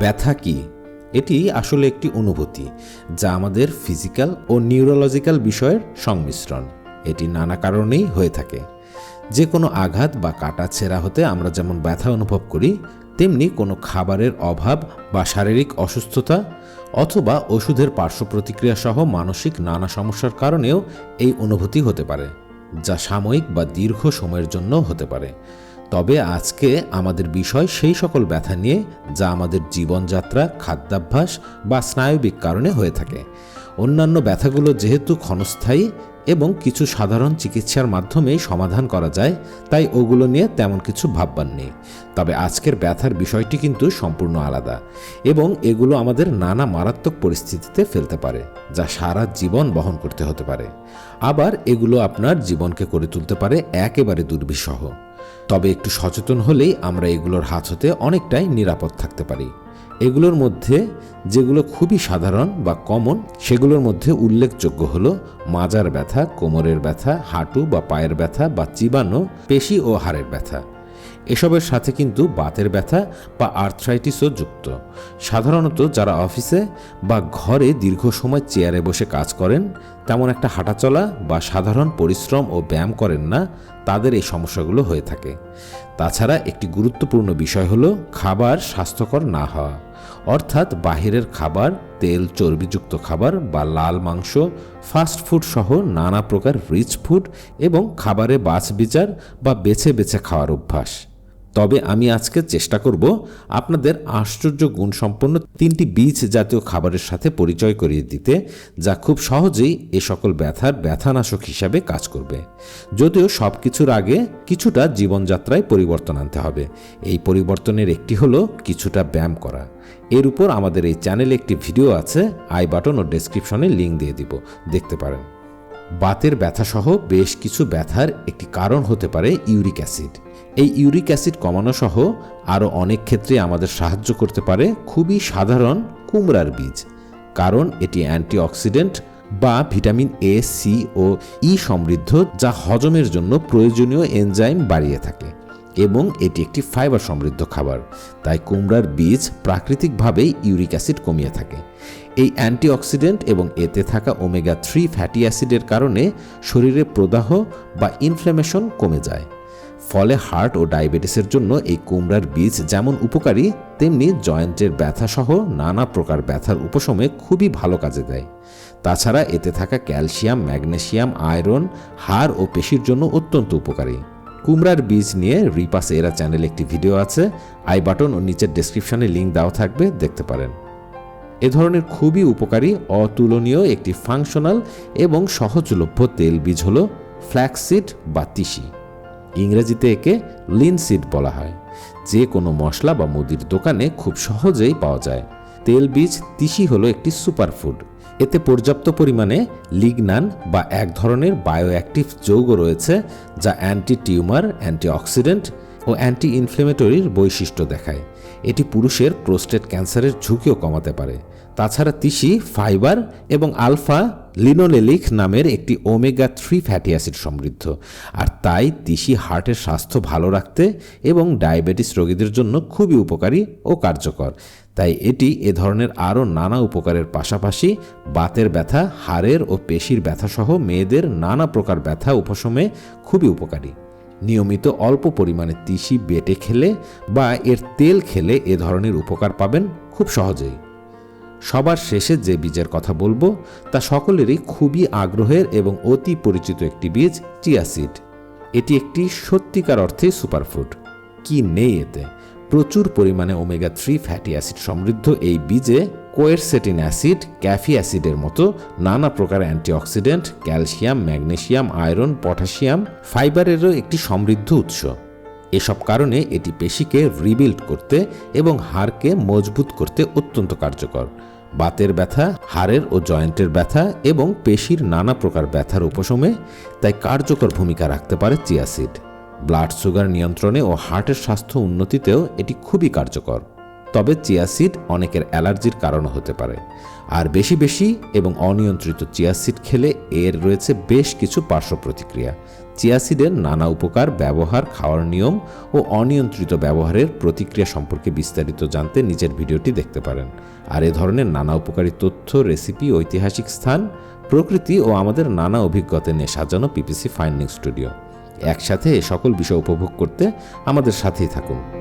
ব্যথা কি? এটি আসলে একটি অনুভূতি, যা আমাদের ফিজিক্যাল ও নিউরোলজিক্যাল বিষয়ের সংমিশ্রণ। এটি নানা কারণেই হয়ে থাকে। যে কোনো আঘাত বা কাটা ছেঁড়া হতে আমরা যেমন ব্যথা অনুভব করি, তেমনি কোনো খাবারের অভাব বা শারীরিক অসুস্থতা অথবা ওষুধের পার্শ্ব প্রতিক্রিয়া সহ মানসিক নানা সমস্যার কারণেও এই অনুভূতি হতে পারে, যা সাময়িক বা দীর্ঘ সময়ের জন্য হতে পারে। তবে আজকে আমাদের বিষয় সেই সকল ব্যথা নিয়ে যা আমাদের জীবনযাত্রা খাদ্যাভ্যাস বা স্নায়বিক কারণে হয়ে থাকে। অন্যান্য ব্যথাগুলো যেহেতু ক্ষণস্থায়ী এবং কিছু সাধারণ চিকিৎসার মাধ্যমেই সমাধান করা যায়, তাই ওগুলো নিয়ে তেমন কিছু ভাববার নেই। তবে আজকের ব্যথার বিষয়টি কিন্তু সম্পূর্ণ আলাদা এবং এগুলো আমাদের নানা মারাত্মক পরিস্থিতিতে ফেলতে পারে, যা সারা জীবন বহন করতে হতে পারে। আবার এগুলো আপনার জীবনকে করে তুলতে পারে একেবারে দুর্বিষহ। তবে একটু সচেতন হলেই আমরা এগুলোর হাত হতে অনেকটাই নিরাপদ থাকতে পারি। এগুলোর মধ্যে যেগুলো খুবই সাধারণ বা কমন, সেগুলোর মধ্যে উল্লেখযোগ্য হল মাজার ব্যথা, কোমরের ব্যথা, হাঁটু বা পায়ের ব্যথা বা চিবানো, পেশি ও হাড়ের ব্যথা। এসবের সাথে কিন্তু বাতের ব্যথা বা আর্থ্রাইটিসও যুক্ত। সাধারণত যারা অফিসে বা ঘরে দীর্ঘ সময় চেয়ারে বসে কাজ করেন, তেমন একটা হাঁটাচলা বা সাধারণ পরিশ্রম ও ব্যায়াম করেন না, তাদের এই সমস্যাগুলো হয়ে থাকে। তাছাড়া একটি গুরুত্বপূর্ণ বিষয় হলো খাবার স্বাস্থ্যকর না হওয়া। অর্থাৎ বাহিরের খাবার, তেল, চর্বিযুক্ত খাবার বা লাল মাংস ফাস্ট ফুড সহ নানা প্রকার রিচ ফুড এবং খাবারে বাছ বিচার বা বেছে বেছে খাওয়ার অভ্যাস। তবে আমি আজকে চেষ্টা করব আপনাদের আশ্চর্য গুণসম্পন্ন তিনটি বীজ জাতীয় খাবারের সাথে পরিচয় করিয়ে দিতে, যা খুব সহজেই এ সকল ব্যথার ব্যথানাশক হিসাবে কাজ করবে। যদিও সব কিছুর আগে কিছুটা জীবনযাত্রায় পরিবর্তন আনতে হবে। এই পরিবর্তনের একটি হলো কিছুটা ব্যায়াম করা। এর উপর আমাদের এই চ্যানেলে একটি ভিডিও আছে, আই বাটন ও ডেসক্রিপশনে লিঙ্ক দিয়ে দিব। দেখতে পারেন। বাতের ব্যথাসহ বেশ কিছু ব্যথার একটি কারণ হতে পারে ইউরিক অ্যাসিড। এই ইউরিক অ্যাসিড কমানো সহ আরও অনেক ক্ষেত্রে আমাদের সাহায্য করতে পারে খুবই সাধারণ কুমড়ার বীজ, কারণ এটি অ্যান্টিঅক্সিডেন্ট বা ভিটামিন এ সি ও ই সমৃদ্ধ যা হজমের জন্য প্রয়োজনীয় এনজাইম বাড়িয়ে থাকে এবং এটি একটি ফাইবার সমৃদ্ধ খাবার, তাই কুমড়ার বীজ প্রাকৃতিকভাবেই ইউরিক অ্যাসিড কমিয়ে থাকে। এই অ্যান্টিঅক্সিডেন্ট এবং এতে থাকা ওমেগা থ্রি ফ্যাটি অ্যাসিডের কারণে শরীরে প্রদাহ বা ইনফ্ল্যামেশন কমে যায়। ফলে হার্ট ও ডায়াবেটিসের জন্য এই কুমড়ার বীজ যেমন উপকারী, তেমনি জয়েন্টের ব্যথা সহ নানা প্রকার ব্যথার উপশমে খুবই ভালো কাজে দেয়। তাছাড়া এতে থাকা ক্যালসিয়াম, ম্যাগনেসিয়াম, আয়রন, হাড় ও পেশির জন্য অত্যন্ত উপকারী। কুমড়ার বীজ নিয়ে রিপাস এরা চ্যানেলে একটি ভিডিও আছে, আই বাটন ও নিচের ডেসক্রিপশনে লিঙ্ক দেওয়া থাকবে, দেখতে পারেন। এ ধরনের খুবই উপকারী, অতুলনীয় একটি ফাংশনাল এবং সহজলভ্য তেল বীজ হল ফ্ল্যাক্সিড বা তিসি। ইংরেজিতে একে লিনসিড বলা হয়। যে কোনো মশলা বা মুদির দোকানে খুব সহজেই পাওয়া যায়। তেল বীজ তিসি হলো একটি সুপারফুড। এতে পর্যাপ্ত পরিমাণে লিগনান বা এক ধরনের বায়োঅ্যাক্টিভ যৌগ রয়েছে, যা অ্যান্টি টিউমার অ্যান্টিঅক্সিডেন্ট ও অ্যান্টি ইনফ্লেমেটরির বৈশিষ্ট্য দেখায়। এটি পুরুষের প্রোস্টেট ক্যান্সারের ঝুঁকিও কমাতে পারে। তাছাড়া তিসি, ফাইবার এবং আলফা লিনোলেলিক নামের একটি ওমেগা থ্রি ফ্যাটি অ্যাসিড সমৃদ্ধ, আর তাই তিসি হার্টের স্বাস্থ্য ভালো রাখতে এবং ডায়াবেটিস রোগীদের জন্য খুবই উপকারী ও কার্যকর। তাই এটি এ ধরনের আরও নানা উপকারের পাশাপাশি বাতের ব্যথা, হাড়ের ও পেশির ব্যথাসহ মেয়েদের নানা প্রকার ব্যথা উপশমে খুবই উপকারী। নিয়মিত অল্প পরিমাণে তিসি বেটে খেলে বা এর তেল খেলে এ ধরনের উপকার পাবেন খুব সহজেই। সবার শেষে যে বীজের কথা বলব, তা সকলেরই খুবই আগ্রহের এবং অতি পরিচিত একটি বীজ টিয়াসিড এটি একটি সত্যিকার অর্থে সুপারফুড। কি নেই এতে? প্রচুর পরিমাণে ওমেগা থ্রি ফ্যাটি অ্যাসিড সমৃদ্ধ এই বীজে কোয়েরসেটিন অ্যাসিড, ক্যাফি অ্যাসিডের মতো নানা প্রকার antioxidant, calcium, magnesium, iron, potassium ফাইবারেরও একটি সমৃদ্ধ উৎস। এসব কারণে এটি পেশিকে রিবিল্ড করতে এবং হাড়কে মজবুত করতে অত্যন্ত কার্যকর। বাতের ব্যথা, হাড়ের ও জয়েন্টের ব্যথা এবং পেশির নানা প্রকার ব্যথার উপশমে তাই কার্যকর ভূমিকা রাখতে পারে চিয়াসিড। ব্লাড সুগার নিয়ন্ত্রণে ও হার্টের স্বাস্থ্য উন্নতিতেও এটি খুবই কার্যকর। তবে চিয়াসিড অনেকের অ্যালার্জির কারণ হতে পারে। আর বেশি বেশি এবং অনিয়ন্ত্রিত চিয়াসিড খেলে এর রয়েছে বেশ কিছু পার্শ্ব প্রতিক্রিয়া। চিয়াসিডের নানা উপকার ব্যবহার, খাওয়ার নিয়ম ও অনিয়ন্ত্রিত ব্যবহারের প্রতিক্রিয়া সম্পর্কে বিস্তারিত জানতে নিজের ভিডিওটি দেখতে পারেন। আর এ ধরনের নানা উপকারী তথ্য, রেসিপি ঐতিহাসিক স্থান, প্রকৃতি ও আমাদের নানা অভিজ্ঞতা নিয়ে সাজানো পিপিসি ফাইন্ডিং স্টুডিও। একসাথে এ সকল বিষয় উপভোগ করতে আমাদের সাথেই থাকুন।